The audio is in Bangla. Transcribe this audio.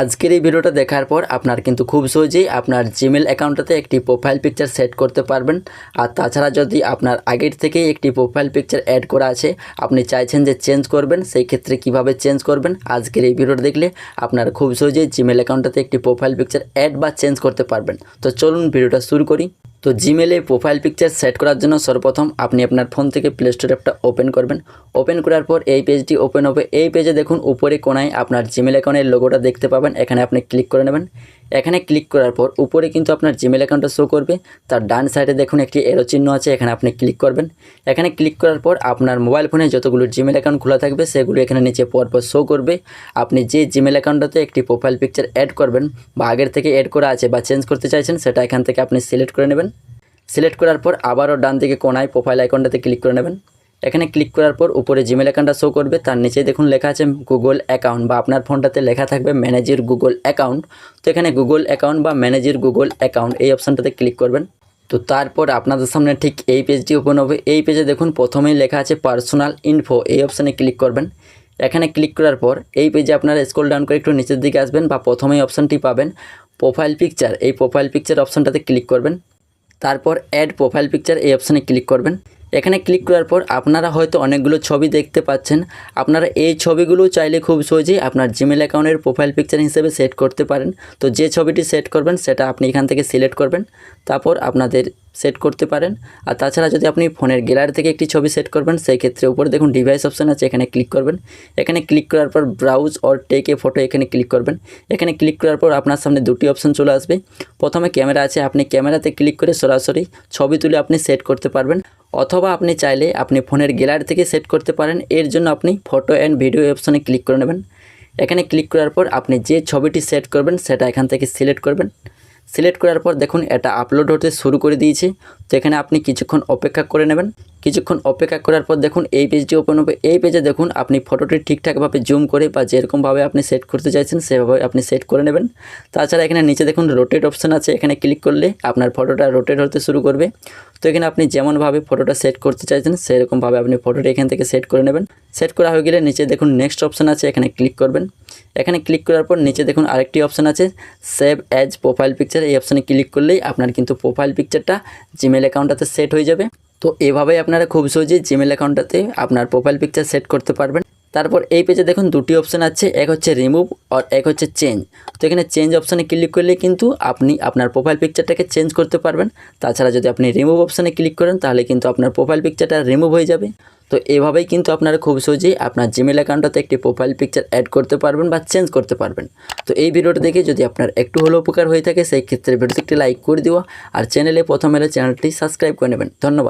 আজকের এই ভিডিওটা দেখার পর আপনার কিন্তু খুব সহজেই আপনার জিমেল অ্যাকাউন্টটাতে একটি প্রোফাইল পিকচার সেট করতে পারবেন। আর তাছাড়া যদি আপনার আগের থেকেই একটি প্রোফাইল পিকচার অ্যাড করা আছে, আপনি চাইছেন যে চেঞ্জ করবেন, সেই ক্ষেত্রে কীভাবে চেঞ্জ করবেন, আজকের এই ভিডিওটা দেখলে আপনার খুব সহজেই জিমেল অ্যাকাউন্টটাতে একটি প্রোফাইল পিকচার অ্যাড বা চেঞ্জ করতে পারবেন। তো চলুন ভিডিওটা শুরু করি। তো জিমেলে প্রোফাইল পিকচার সেট করার জন্য সর্বপ্রথম আপনি আপনার ফোন থেকে প্লে স্টোর অ্যাপটা ওপেন করবেন। ওপেন করার পর এই পেজটি ওপেন হবে। এই পেজে দেখুন, উপরে কোনায় আপনার জিমেল অ্যাকাউন্টের লোগোটা দেখতে পাবেন। এখানে আপনি ক্লিক করে নেবেন। এখানে ক্লিক করার পর উপরে কিন্তু আপনার জিমেল অ্যাকাউন্টটা শো করবে। তার ডান সাইডে দেখুন একটি এরো চিহ্ন আছে, এখানে আপনি ক্লিক করবেন। এখানে ক্লিক করার পর আপনার মোবাইল ফোনে যতগুলো জিমেল অ্যাকাউন্ট খোলা থাকবে, সেগুলো এখানে নিচে পরপর শো করবে। আপনি যে জিমেল অ্যাকাউন্টটাতে একটি প্রোফাইল পিকচার অ্যাড করবেন বা আগের থেকে অ্যাড করা আছে বা চেঞ্জ করতে চাইছেন, সেটা এখান থেকে আপনি সিলেক্ট করে নেবেন। সিলেক্ট করার পর আবারও ডান দিকে কোনায় প্রোফাইল আইকনটাতে ক্লিক করে নেবেন। এখানে ক্লিক করার পর উপরে জিমেল অ্যাকাউন্টটা শো করবে, তার নিচে দেখুন লেখা আছে গুগল অ্যাকাউন্ট বা আপনার ফোনটাতে লেখা থাকবে ম্যানেজের গুগল অ্যাকাউন্ট তো এখানে গুগল অ্যাকাউন্ট বা ম্যানেজের গুগল অ্যাকাউন্ট এই অপশানটাতে ক্লিক করবেন। তো তারপর আপনাদের সামনে ঠিক এই পেজটি ওপেন হবে। এই পেজে দেখুন প্রথমেই লেখা আছে পার্সোনাল ইনফো এই অপশানে ক্লিক করবেন। এখানে ক্লিক করার পর এই পেজে আপনারা স্ক্রল ডাউন করে একটু নিচের দিকে আসবেন বা প্রথমেই অপশানটি পাবেন প্রোফাইল পিকচার এই প্রোফাইল পিকচার অপশানটাতে ক্লিক করবেন। তারপর অ্যাড প্রোফাইল পিকচার এই অপশানে ক্লিক করবেন। এখানে ক্লিক করার পর আপনারা হয়তো অনেকগুলো ছবি দেখতে পাচ্ছেন। আপনারা এই ছবিগুলো চাইলে খুব সহজেই আপনার জিমেল অ্যাকাউন্টের প্রোফাইল পিকচার হিসেবে সেট করতে পারেন। তো যে ছবিটি সেট করবেন, সেটা আপনি এখান থেকে সিলেক্ট করবেন, তারপর আপনাদের সেট করতে পারেন। আর তাছাড়া যদি আপনি ফোনের গ্যালারি থেকে একটি ছবি সেট করবেন, সেই ক্ষেত্রে উপরে দেখুন ডিভাইস অপশান আছে, এখানে ক্লিক করবেন। এখানে ক্লিক করার পর browse or take a photo এখানে ক্লিক করবেন। এখানে ক্লিক করার পর আপনার সামনে দুটি অপশান চলে আসবে। প্রথমে ক্যামেরা আছে, আপনি ক্যামেরাতে ক্লিক করে সরাসরি ছবি তুলে আপনি সেট করতে পারবেন। অথবা আপনি চাইলে আপনি ফোনের গ্যালারি থেকে সেট করতে পারেন। এর জন্য আপনি ফটো অ্যান্ড ভিডিও অপশানে ক্লিক করে নেবেন। এখানে ক্লিক করার পর আপনি যে ছবিটি সেট করবেন, সেটা এখান থেকে সিলেক্ট করবেন। সিলেক্ট করার পর দেখুন, এটা আপলোড হতে শুরু করে দিয়েছে। তো এখানে আপনি কিছুক্ষণ অপেক্ষা করে নেবেন। কিছুক্ষণ অপেক্ষা করার পর দেখুন এই পেজটি ওপেন হবে। এই পেজে দেখুন আপনি ফটোটি ঠিকঠাকভাবে জুম করে বা যেরকমভাবে আপনি সেট করতে চাইছেন, সেভাবে আপনি সেট করে নেবেন। তাছাড়া এখানে নিচে দেখুন রোটেট অপশান আছে, এখানে ক্লিক করলে আপনার ফটোটা রোটেট হতে শুরু করবে। তো এখানে আপনি যেমনভাবে ফটোটা সেট করতে চাইছেন, সেরকমভাবে আপনি ফটোটা এখান থেকে সেট করে নেবেন। সেট করা হয়ে গেলে নিচে দেখুন নেক্সট অপশান আছে, এখানে ক্লিক করবেন। এখানে ক্লিক করার পর নিচে দেখুন আরেকটি অপশান আছে সেভ অ্যাজ প্রোফাইল পিকচার এই অপশানে ক্লিক করলেই আপনার কিন্তু প্রোফাইল পিকচারটা জিমেল অ্যাকাউন্টটাতে সেট হয়ে যাবে। তো এভাবেই আপনারা খুব সহজেই জিমেল অ্যাকাউন্টটাতে আপনার প্রোফাইল পিকচার সেট করতে পারবেন। তারপর এই পেজে দেখুন দুটি অপশান আছে, এক হচ্ছে রিমুভ আর এক হচ্ছে চেঞ্জ তো এখানে চেঞ্জ অপশানে ক্লিক করলে কিন্তু আপনি আপনার প্রোফাইল পিকচারটাকে চেঞ্জ করতে পারবেন। তাছাড়া যদি আপনি রিমুভ অপশানে ক্লিক করেন, তাহলে কিন্তু আপনার প্রোফাইল পিকচারটা রিমুভ হয়ে যাবে। তো এভাবেই কিন্তু আপনারা খুব সহজেই আপনার জিমেল অ্যাকাউন্টটাতে একটি প্রোফাইল পিকচার অ্যাড করতে পারবেন বা চেঞ্জ করতে পারবেন। তো এই ভিডিওটা দেখে যদি আপনার একটু হলেও উপকার হয়ে থাকে, সেই ক্ষেত্রে ভিডিওতে একটি লাইক করে দেওয়া। আর চ্যানেলে প্রথম এলে চ্যানেলটি সাবস্ক্রাইব করে নেবেন। ধন্যবাদ।